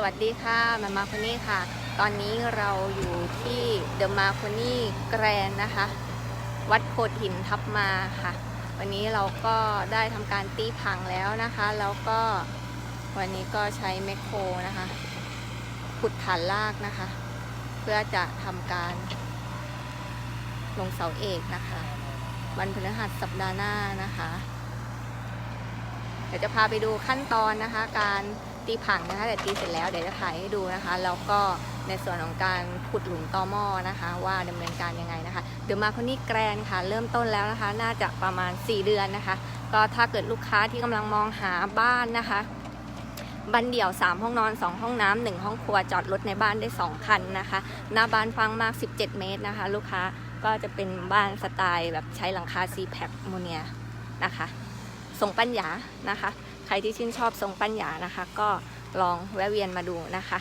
สวัสดีค่ะมามาคนนี้ค่ะ ตอนนี้เราอยู่ที่เดอะมาคอนี่แกรนนะคะ วัดโขดหินทับมาค่ะ วันนี้เราก็ได้ทำการตีผังแล้วนะคะ แล้วก็วันนี้ก็ใช้แมคโครนะคะ ขุดฐานรากนะคะ เพื่อจะทำการลงเสาเอกนะคะ วันพฤหัสสัปดาห์หน้านะคะ เดี๋ยวจะพาไปดูขั้นตอนนะคะ การ ตีผังนะคะ แต่ตีเสร็จแล้วเดี๋ยวจะถ่ายให้ดูนะคะ แล้วก็ในส่วนของการขุดหลุมตอหม้อนะคะ ว่าดำเนินการยังไงนะคะ เดี๋ยวมาคนนี้แกรนค่ะ เริ่มต้นแล้วนะคะ น่าจะประมาณ 4 เดือนนะคะ ก็ถ้าเกิดลูกค้าที่กำลังมองหาบ้านนะคะบ้านเดี่ยว 3 ห้องนอน 2 ห้องน้ำหนึ่งห้องครัวจอดรถในบ้านได้ 2 คันนะคะ หน้าบ้านฟังมาก 17 เมตรนะคะ ลูกค้าก็จะเป็นบ้านสไตล์แบบใช้หลังคาซีแพคโมเนียนะคะทรงปัญญานะคะ ใครที่ชื่นชอบทรงปัญญานะคะ ก็ลองแวะเวียนมาดูนะคะ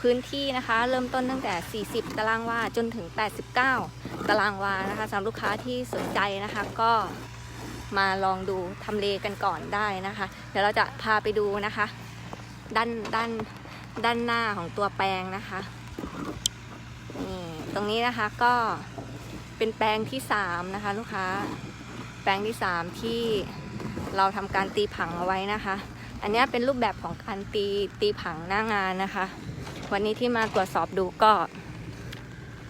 พื้นที่นะคะเริ่มต้นตั้งแต่ 40 ตารางวาจนถึง 89 ตารางวานะคะสำหรับลูกค้าที่สนใจนะคะก็มาลองดูทำเลกันก่อนได้นะคะ เดี๋ยวเราจะพาไปดูนะคะ ด้านด้านด้านหน้าของตัวแปลงนะคะนี่ตรงนี้นะคะก็เป็นแปลงที่3นะคะ ลูกค้า แปลงที่3ที่ เราทำการตีผังเอาไว้นะคะ อันนี้เป็นรูปแบบของการตีตีผังหน้างานนะคะ วันนี้ที่มาตรวจสอบดูก็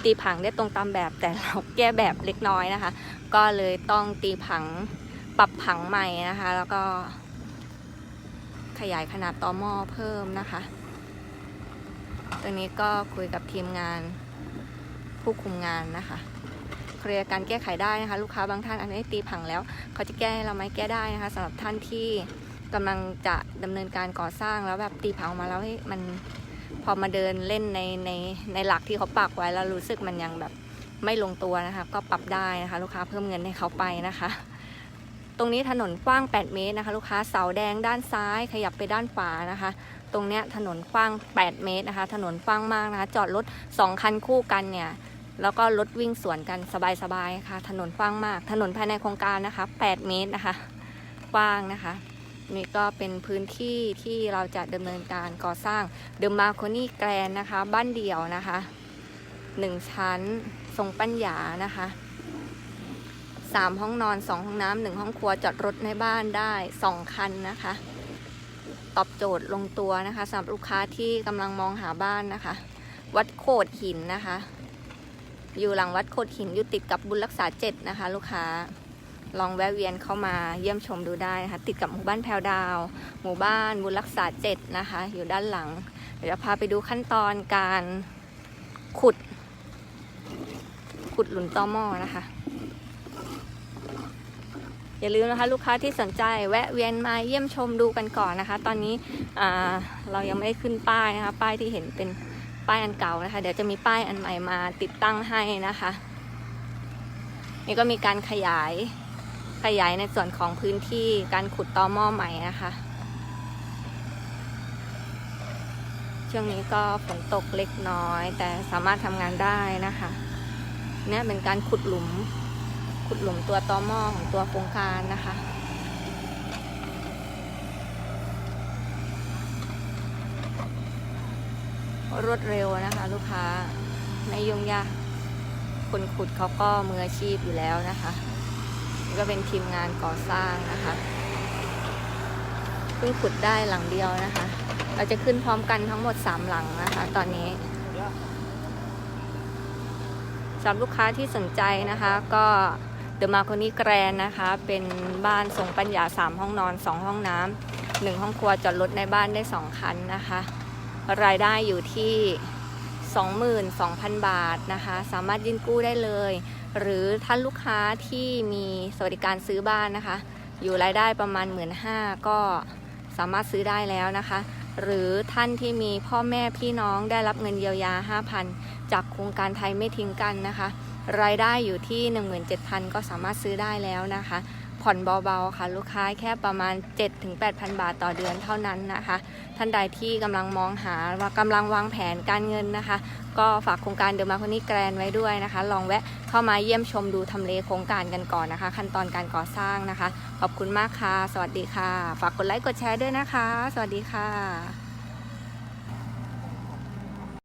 ตีผังได้ตรงตามแบบ แต่เราแก้แบบเล็กน้อยนะคะ ก็เลยต้องตีผังปรับผังใหม่นะคะ แล้วก็ ขยายขนาดตอหม้อเพิ่มนะคะตัวนี้ก็คุยกับทีมงานผู้คุมงานนะคะ เคลียร์การแก้ไขได้นะคะ ลูกค้าบางท่านอันนี้ตีผังแล้ว เขาจะแก้เราไหมแก้ได้นะคะสำหรับท่านที่กำลังจะดำเนินการก่อสร้างแล้วแบบตีผังออกมาแล้วให้มันพอมาเดินเล่นในในในหลักที่เขาปักไว้แล้วรู้สึกมันยังแบบไม่ลงตัวนะคะ ก็ปรับได้นะคะ ลูกค้าเพิ่มเงินให้เขาไปนะคะ ตรงนี้ถนนกว้าง 8 เมตรนะคะ ลูกค้าเสาแดงด้านซ้าย ขยับไปด้านขวานะคะ ตรงเนี้ยถนนกว้าง 8 เมตรนะคะ ถนนกว้างมากนะคะ จอดรถ2คันคู่กันเนี่ย แล้วก็รถวิ่งสวนกันสบายๆค่ะ ถนนกว้างมาก ถนนภายในโครงการนะคะ 8 เมตรนะคะ กว้างนะคะ นี่ก็เป็นพื้นที่ที่เราจะดำเนินการก่อสร้างเดอะมาโคนี่แกรนนะคะ บ้านเดี่ยวนะคะ 1 ชั้น ทรงปัญญานะคะ 3 ห้องนอน 2 ห้องน้ำหนึ่งห้องครัวจอดรถในบ้านได้ 2 คันนะคะ ตอบโจทย์ลงตัวนะคะสำหรับลูกค้าที่กำลังมองหาบ้านนะคะ วัดโขดหินนะคะ อยู่หลังวัดโขดหินอยู่ติดกับบุญรักษาเจ็ดนะคะ ลูกค้าลองแวะเวียนเข้ามาเยี่ยมชมดูได้นะคะติดกับหมู่บ้านแพรวดาว หมู่บ้านบุญรักษาเจ็ดนะคะ อยู่ด้านหลัง เดี๋ยวจะพาไปดูขั้นตอนการขุด ขุดหลุมตอหม้อนะคะ อย่าลืมนะคะ ลูกค้าที่สนใจแวะเวียนมาเยี่ยมชมดูกันก่อนนะคะ ตอนนี้เรายังไม่ได้ขึ้นป้ายนะคะ ป้ายที่เห็นเป็น ป้ายอันเก่านะคะ เดี๋ยวจะมีป้ายอันใหม่มาติดตั้งให้นะคะ นี่ก็มีการขยายขยายในส่วนของพื้นที่การขุดตอหม้อใหม่นะคะช่วงนี้ก็ฝนตกเล็กน้อย แต่สามารถทำงานได้นะคะเนี่ยเป็นการขุดหลุม ขุดหลุมตัวตอหม้อของตัวโครงการนะคะ รวดเร็วนะคะ ลูกค้าไม่ยุ่งยากคนขุดเขาก็มืออาชีพอยู่แล้วนะคะนี่ก็เป็นทีมงานก่อสร้างนะคะเพิ่งขุดได้หลังเดียวนะคะ เราจะขึ้นพร้อมกันทั้งหมด 3 หลังนะคะ ตอนนี้สำหรับลูกค้าที่สนใจนะคะ ก็เดอะมาโคนี่แกรนนะคะ เป็นบ้านทรงปัญญา 3 ห้องนอน 2 ห้องน้ำหนึ่งห้องครัวจอดรถในบ้านได้ 2 คันนะคะ รายได้อยู่ที่ 22,000 บาทนะคะ สามารถยื่นกู้ได้เลย หรือท่านลูกค้าที่มีสวัสดิการซื้อบ้านนะคะ อยู่รายได้ประมาณ 1 5ื่นก็สามารถซื้อได้แล้วนะคะ หรือท่านที่มีพ่อแม่พี่น้องได้รับเงินเยียวยา 5,000 จากโครงการไทยไม่ทิ้งกันนะคะ รายได้อยู่ที่ 17,000 ก็สามารถซื้อได้แล้วนะคะ ผ่อนเบาๆค่ะ ลูกค้าแค่ประมาณ 7-8,000 บาทต่อเดือนเท่านั้นนะคะ ท่านใดที่กำลังมองหาว่ากำลังวางแผนการเงินนะคะ ก็ฝากโครงการเดอะมาคอนี่แกรนไว้ด้วยนะคะ ลองแวะเข้ามาเยี่ยมชมดูทำเลโครงการกันก่อนนะคะ ขั้นตอนการก่อสร้างนะคะ ขอบคุณมากค่ะ สวัสดีค่ะ ฝากกดไลค์กดแชร์ด้วยนะคะ สวัสดีค่ะ